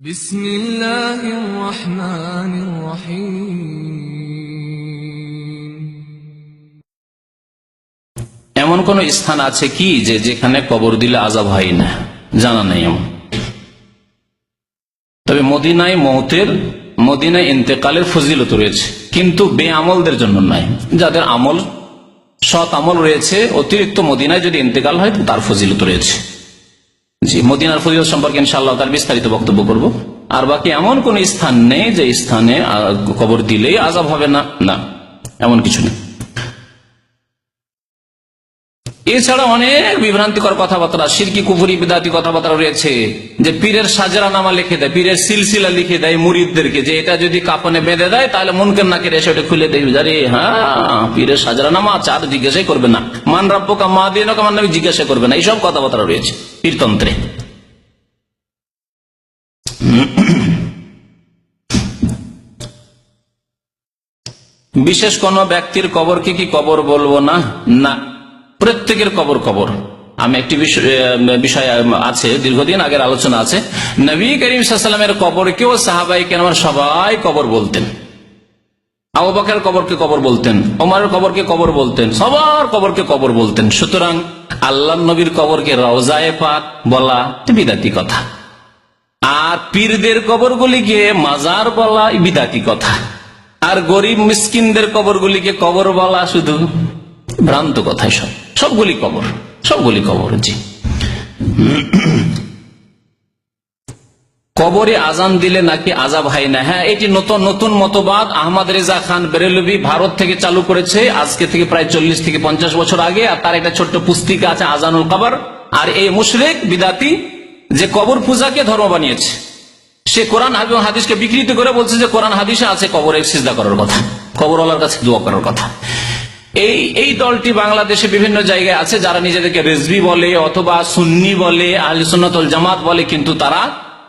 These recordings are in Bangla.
بسم الله الرحمن الرحيم এমন কোন স্থান আছে কি যে যেখানে কবর দিলে আজাব হয় না জানা নেই এমন তবে মদিনায় মৌতের মদিনায় ইন্তেকালের ফজিলত রয়েছে কিন্তু বে আমলদের জন্য নাই যাদের আমল সৎ আমল রয়েছে অতিরিক্ত মদিনায় যদি ইন্তেকাল হয় তো তার ফজিলত রয়েছে জি, মদিনার ফজিলত সম্পর্কে ইনশাআল্লাহ তার বিস্তারিত বক্তব্য করব। আর বাকি এমন কোন স্থান নেই যে স্থানে কবর দিলেই আজাব হবে না। না, এমন কিছু নেই। এছাড়া অনেক বিভ্রান্তিকর কথাবার্তা, সিরকি, কুফুরি, বিদাতি কথাবার্তা রয়েছে, যে পীরের সাজরা নামা লিখে দেয়, পীরের সিলসিলা লিখে দেয় মুরিদদেরকে, যে এটা যদি কাপনে বেঁধে দেয়, তাহলে মনকে না কেড়ে এসে ওটা খুলে দেয় আরে হ্যাঁ পীরের সাজরা নামা আর জিজ্ঞাসাই করবে না। মান রাব্বকা মা দিয়ে মান নামে জিজ্ঞাসা করবে না। এইসব কথাবার্তা রয়েছে। পীরতন্ত্রে বিশেষ কোন ব্যক্তির কবরকে কি কবর বলব না? না। প্রত্যেকের কবর কবর। আমি একটি বিষয় আছে, দীর্ঘদিন আগের আলোচনা আছে। নবী করিম সাল্লামের কবরকেও সাহাবাই কেন সবাই কবর বলতেন। আবু বকরের কবরকে কবর বলতেন, ওমরের কবরকে কবর বলতেন, সবার কবরকে কবর বলতেন। সুতরাং আল্লাহ নবীর কবরকে রওজায় পাক বলা বিদাতি কথা। আর পীরদের কবরগুলিকে মাজার বলা বিদাতি কথা। আর গরিব মিসকিনদের কবরগুলিকে কবর বলা শুধু ভ্রান্ত কথা সব। সবগুলি কবর সবগুলি কবর, জি। কবরে আজান দিলে নাকি আজাব হয় না। হ্যাঁ এটি নতুন নতুন মতবাদ। আহমদ রেজা খান বেরেলবি ভারত থেকে চালু করেছে, আজকে থেকে প্রায় চল্লিশ থেকে পঞ্চাশ বছর আগে, আর তার একটা ছোট্ট পুস্তিকা আছে, আজানুল কবর। আর এই মুশরেক, বিদাতি, যে কবর পূজাকে ধর্ম বানিয়েছে, সে কোরআন এবং হাদিসকে বিকৃত করে বলছে যে কোরআন হাদিসে আছে কবরে সিজদা করার কথা, কবরওয়ালার কাছে দোয়া করার কথা। এই এই দলটি বাংলাদেশে বিভিন্ন জায়গায় আছে, যারা নিজেদেরকে রেজবি বলে অথবা সুন্নি বলে, আহলে সুন্নাতুল জামাত বলে, কিন্তু তারা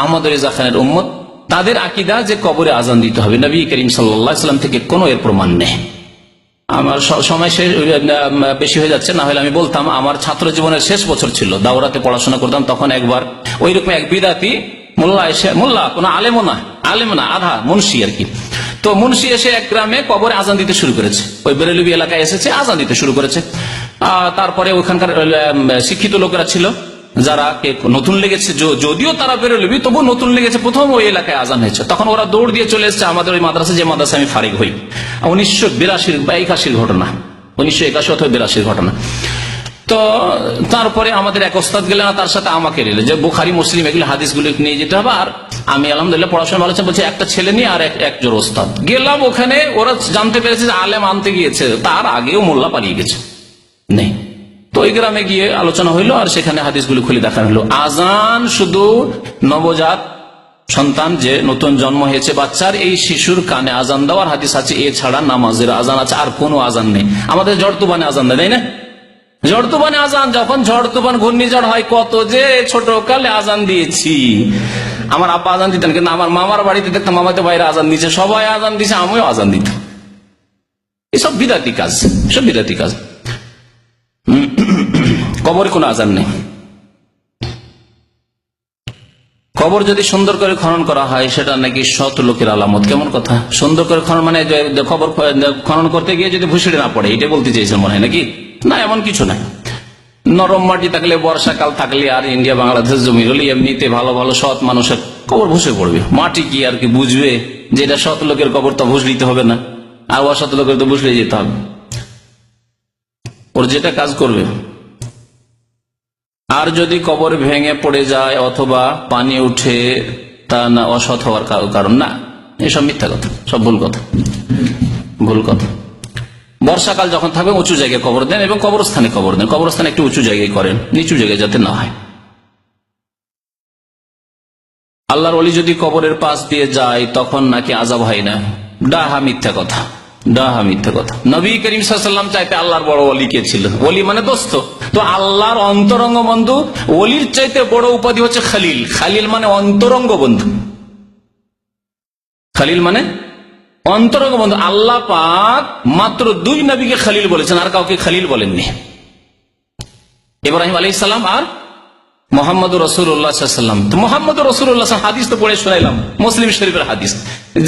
আহমদ রেজা খানের উম্মত, তাদের আকিদা যে কবরে আজান দিতে হবে। নবী করিম সাল্লাম থেকে কোনো এর প্রমাণ নেই। আমার সময় শেষ বেশি হয়ে যাচ্ছে, না হলে আমি বলতাম, আমার ছাত্র জীবনের শেষ বছর ছিল। দাওরাতে পড়াশোনা করতাম, তখন একবার ওই রকম এক বিদাতি, মোল্লা এসে, মোল্লা, কোনো আলেমও না না, আধা, মুন্সি আর কি। তো মুন্সি এসে এক গ্রামে কবরে আজান দিতে শুরু করেছে। ওই বেরেলুবি এলাকায় এসেছে আজান দিতে শুরু করেছে। তারপরে ওখানকার শিক্ষিত লোকেরা ছিল। যারা কে নতুন লেগেছে যদিও তারা বেরোলবি তবু নতুন লেগেছে, প্রথম ওই এলাকায় আজান হয়েছে। তখন ওরা দৌড় দিয়ে চলে এসেছে আমাদের ওই মাদ্রাসা, যে মাদ্রাসা আমি ফারিক হই। উনিশশো বিরাশির বা একাশির ঘটনা। উনিশশো একাশি অথবা বিরাশির ঘটনা। তো তারপরে আমাদের এক ওস্তাদ গেলে না তার সাথে আমাকে নিলে যে বুখারি, মুসলিম, এগুলো হাদিসগুলো নিয়ে যেতে হবে। আর আমি আলহামদুলিল্লাহ পড়াশোনা ভালো বলছে একটা ছেলে নিয়ে আর এক- একজন ওস্তাদ। গেলাম ওখানে, ওরা জানতে পেরেছে যে আলেম আনতে গিয়েছে, তার আগেও মোল্লা পালিয়ে গেছে। নেই। তো ওই গ্রামে গিয়ে আলোচনা হইল আর সেখানে হাদিসগুলো খুলে দেখানো হলো। আজান শুধু নবজাত সন্তান যে নতুন জন্ম হয়েছে, বাচ্চার এই শিশুর কানে আজান দেওয়ার হাদিস আছে, এছাড়া নামাজের আজান আছে, আর কোনো আজান নেই। আমাদের ঝড় তুফানে আজান দেয় না? ঝড় তুফানে আজান, যখন ঝড় তুফান ঘূর্ণিঝড় হয়, কত যে ছোট কালে আজান দিয়েছি। আমার আপা আজান দিতেন, কিন্তু আমার মামার বাড়িতে দেখতাম মামাতে বাইরে আজান দিচ্ছে সবাই আজান দিছে, আমিও আজান দিতাম। এসব বিদাতি কাজ সব বিদাতি কাজ। কবরে কোনো আজান নেই। কবর যদি সুন্দর করে খনন করা হয়, সেটা নাকি শত লোকের আলামত। কেমন কথা? সুন্দর করে খনন মানে কবর খনন করতে গিয়ে যদি ভুসিড়ে না পড়ে এটা বলতে চেয়েছেন মনে হয় নাকি? না, এমন কিছু নাই। নরম মাটি থাকলে, বর্ষাকাল থাকলে আর ইন্ডিয়া বাংলাদেশ জমি হলে এমনিতে ভালো ভালো, সৎ মানুষের কবর ভুসে পড়বে। মাটি কি আর কি বুঝবে যে এটা সৎ লোকের কবর তো ভুস দিতে হবে না? আর অসৎ লোকের তো ভুসলে যেতে হবে। ওর যেটা কাজ করবে আর যদি কবর ভেঙে পড়ে যায় অথবা পানি উঠে, তা না অসৎ হওয়ার কারণ না। এসব মিথ্যা কথা, সব ভুল কথা। ভুল কথা। বর্ষাকাল যখন থাকবে, উঁচু জায়গায় কবর দেন এবং কবরস্থানে কবর দেন। কবরস্থানে একটু উঁচু জায়গায় করেন, নিচু জায়গায় যাতে না হয়। আল্লাহর অলি যদি কবরের পাশ দিয়ে যায়, তখন নাকি আজাব হয় না? ডাহা মিথ্যা কথা। মানে অন্তরঙ্গ বন্ধু অলির চাইতে বড় উপাধি হচ্ছে খালিল। খালিল মানে অন্তরঙ্গ বন্ধু। খালিল মানে অন্তরঙ্গ বন্ধু। আল্লাহ পাক মাত্র দুই নবীকে খালিল বলেছেন, আর কাউকে খালিল বলেননি। ইব্রাহিম আলী আর মোহাম্মদ রসুল্লাহাম মোহাম্মদ রসুল্লাহ হাদিস তো পড়ে শোনাইলাম। মুসলিম শরীফের হাদিস।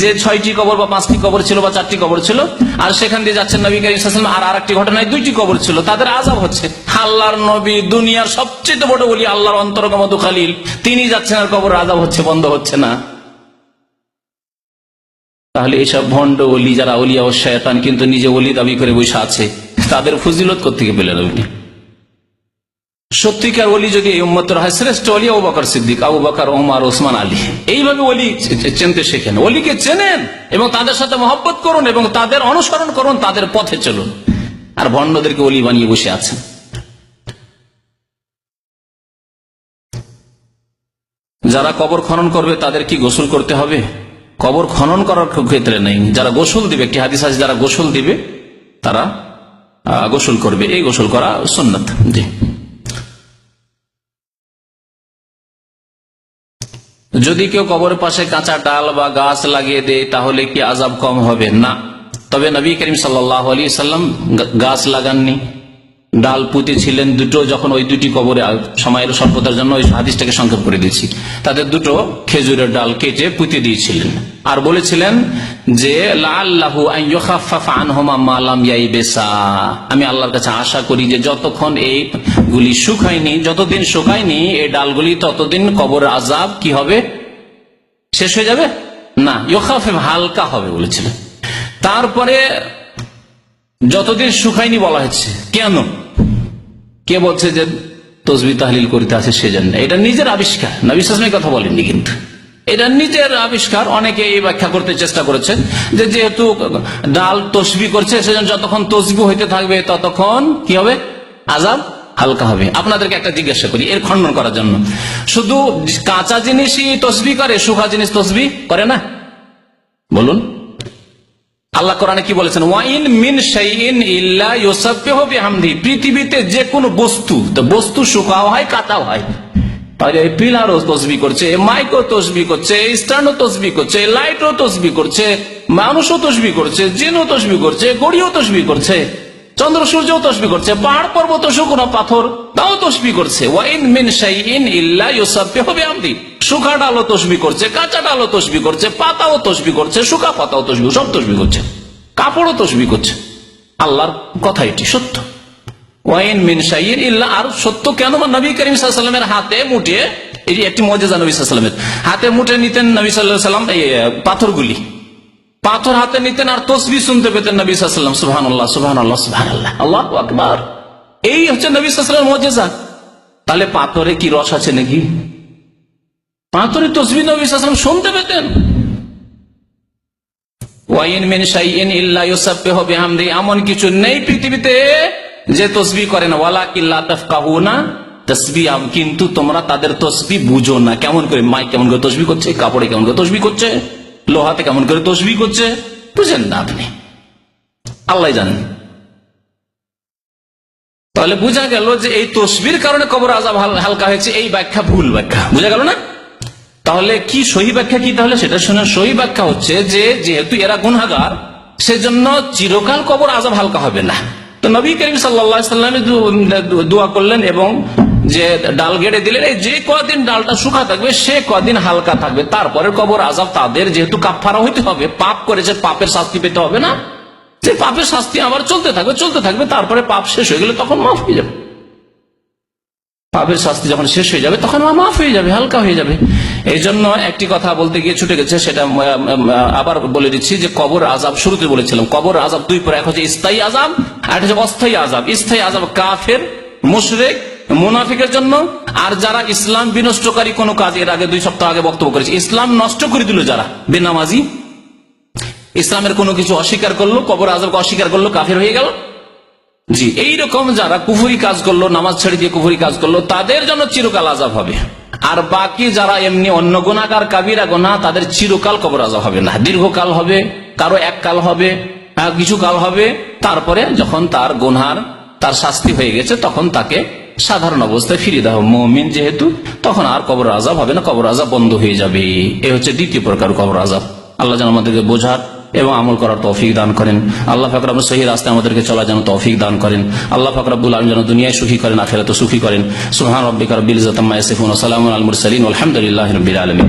যে ছয়টি কবর বা পাঁচটি কবর ছিল বা চারটি কবর ছিল, আর সেখান দিয়ে যাচ্ছেন নবী করিম আর আরেকটি ঘটনায় দুইটি কবর ছিল, তাদের আজাব হচ্ছে, আল্লাহর নবী দুনিয়ার সবচেয়ে বড় বলি আল্লাহর অন্তর্গমত খালিল। তিনি যাচ্ছেন আর কবর আজাব হচ্ছে, বন্ধ হচ্ছে না। তাহলে এইসব ভণ্ড অলি যারা অলিয়া ও শয়তান, কিন্তু নিজে অলি দাবি করে বসে আছে, তাদের ফজিলত কোথেকে পেলেন আপনি? সত্যিকার অলি যদি এই উম্মতের হয়, শ্রেষ্ঠ অলি আবু বকর সিদ্দিক, আবু বকর ওমর ওসমান আলী। এইভাবে অলি চিনতে শেখেন। অলিকে চেনেন এবং তাদের সাথে মহব্বত করুন এবং তাদের অনুসরণ করুন, তাদের পথে চলুন। আর ভণ্ডদেরকে অলি বানিয়ে বসে আছেন। যারা কবর খনন করবে, তাদের কি গোসল করতে হবে? কবর খনন করার ক্ষেত্রে নেই। যারা গোসল দিবে, একটি হাদিস আছে, যারা গোসল দিবে, তারা গোসল করবে। এই গোসল করা সুন্নত। জি। যদি কেউ কবরের পাশে কাঁচা ডাল বা গাছ লাগিয়ে দেয়, তাহলে কি আজাব কম হবে? না। তবে নবী করিম সাল্লাম গাছ লাগাননি। ডাল পুঁতে ছিলেন দুটো যখন ওই দুটি কবরে সময়ের স্বল্পতার জন্য ওই হাদিসটাকে সংক্ষেপ করে দিয়েছি। তাদের দুটো খেজুরের ডাল কেটে পুঁতে দিয়েছিলেন। আর বলেছিলেন যে আমি আল্লাহর কাছে আশা করি যে যতক্ষণ এই গুলি শুকায়নি, যতদিন শুকায়নি এই ডালগুলি ততদিন কবর আজাব কি হবে? শেষ হয়ে যাবে? না ইয়োখাফে হালকা হবে বলেছিলেন তারপরে যতদিন শুকায়নি বলা হচ্ছে কেন? কে বলছে যে তসবি তাহলিল করিতে আছে সেজন্য এটা নিজের আবিষ্কার নবিশ্বাসমের কথা বলেননি কিন্তু। এটা নিজের আবিষ্কার, অনেকে এই ব্যাখ্যা করতে চেষ্টা করেছে যে যেহেতু ডাল তসবি করছে, সেজন্য যতক্ষণ তসবি হইতে থাকবে ততক্ষণ কি হবে? আজাব হালকা হবে। আপনাদেরকে একটা জিজ্ঞাসা করি, এর খণ্ডন করার জন্য। শুধু কাঁচা জিনিসই তসবি করে শুকা জিনিস তসবি করে না? বলুন। আল্লাহ কোরআনে কি বলেছেন? ওয়াইন মিন শাইইন ইল্লা ইউসাব্বিহু বিহামদি। পৃথিবীতে যে কোনো বস্তু, তো বস্তু শুকাও হয় কাটাও হয়। পিলারও তসবি করছে তসবি করছে স্ট্যান্ডও তসবি করছে, লাইটও তসবি করছে, মানুষও তসবি করছে, জিনও তসবি করছে গড়িও তসবি করছে। চন্দ্র সূর্য তসবি করছে পাহাড় পর্বত শুকনো পাথর তাও তসবি করছে। ওয়াইন মিন শাইইন ইল্লা ইউসাব্বিহু বিহামদি শুকা ডালও তসবি করছে কাঁচা ডালও তসবি করছে পাতাও তসবি করছে শুকা পাতাও তসবি সব তসবি করছে। কাপড়ও তসবি করছে। আল্লাহর কথা এটি সত্য। ওয়াইন মিন শাইইন ইল্লা আর সত্য কেন নবী করিম সাল্লামের হাতে মুঠে এই একটি মজেজা নবী সাল্লামের হাতে মুঠে নিতেন নবী সাল্লাহ সাল্লাম এই আহ, পাথরগুলি। পাথর হাতে নিতেন আর তসবি শুনতে পেতেন নবী সুহান আল্লাহ সুহান আল্লাহ সুহান আল্লাহ আল্লাহ আকবার। এই হচ্ছে নবী মজেজা তাহলে পাথরে কি রস আছে নাকি? পাথরে তসবি নবী শুনতে পেতেন। মিন এমন কিছু নেই পৃথিবীতে যে তসবি করে না। ওয়ালা কিল্লা তসবি কিন্তু তোমরা তাদের তসবি বুঝো না। কেমন করে মাইক কেমন করে তসবি করছে, কাপড়ে কেমন করে তসবি করছে? লোহাতে কেমন করে তসবি করছে বুঝেন না আপনি আল্লাহ জানেন তাহলে বোঝা গেল যে এই তসবির কারণে কবর আজাব হালকা হয়েছে এই ব্যাখ্যা ভুল ব্যাখ্যা বুঝা গেল না তাহলে কি সহি ব্যাখ্যা কি তাহলে সেটা শুনে সহি ব্যাখ্যা হচ্ছে যে যেহেতু এরা গুনাগার সেজন্য চিরকাল কবর আজাব হালকা হবে না তো নবী করিম সাল্লামে দোয়া করলেন এবং যে ডাল গেড়ে দিলেন, এই যে কদিন ডালটা শুকা থাকবে, সে কদিন হালকা থাকবে। তারপরে কবর আজাব তাদের, যেহেতু কাপফারা হইতে হবে, পাপ করেছে, পাপের শাস্তি পেতে হবে না? যে পাপের শাস্তি আবার চলতে থাকবে চলতে থাকবে, তারপরে পাপ শেষ হয়ে গেলে তখন মাফ হয়ে যাবে। পাপের শাস্তি যখন শেষ হয়ে যাবে, তখন মাফ হয়ে যাবে, হালকা হয়ে যাবে। এই জন্য একটি কথা বলতে গিয়ে ছুটে গেছে, সেটা আবার বলে দিচ্ছি যে কবর আজাব শুরুতে বলেছিলাম। কবর আজাব দুই পরে, এক হচ্ছে স্থায়ী আজাব, আর একটা হচ্ছে অস্থায়ী আজাব। স্থায়ী আজাব কাফের, মুশরেক মুনাফিকের জন্য, আর যারা ইসলাম বিনষ্টকারী কোনো কাজ, এর আগে দুই সপ্তাহ আগে বক্তব্য করেছে, ইসলাম নষ্ট করে দিল যারা, বেনামাজি। ইসলামের কোনো কিছু অস্বীকার করল, কবর আজবকে অস্বীকার করল, কাফের হয়ে গেল। জি, এইরকম যারা কুফুরি কাজ করল, নামাজ ছেড়ে দিয়ে কুফুরি কাজ করল, তাদের জন্য চিরকাল আজাব হবে। আর বাকি যারা এমনি অন্য গোনাকার কাবিরা গোনা তাদের চিরকাল কবর আজাব হবে না। দীর্ঘকাল হবে, কারও এক কাল হবে কিছু কাল হবে, তারপরে যখন তার গোনার তার শাস্তি হয়ে গেছে, তখন তাকে সাধারণ অবস্থায় ফিরিয়ে দেওয়া। মমিন যেহেতু, তখন আর কবর আজাব হবে না, কবর আজাব বন্ধ হয়ে যাবে। এ হচ্ছে দ্বিতীয় প্রকার কবর আজাব আল্লাহ যেন আমাদেরকে বোঝার এবং আমল করার তৌফিক দান করেন। আল্লাহ ফাকর আমরা সহি রাস্তায় আমাদেরকে চলা যেন তৌফিক দান করেন। আল্লাহ ফাকরাবুল আলম যেন দুনিয়ায় সুখী করেন আখেরাতে সুখী করেন। সুহান রব্বিকার বিল ইজ্জাতাম্মা ইয়াসিফুন ওয়া আলমুর আল মুরসালিন রবিল আলমী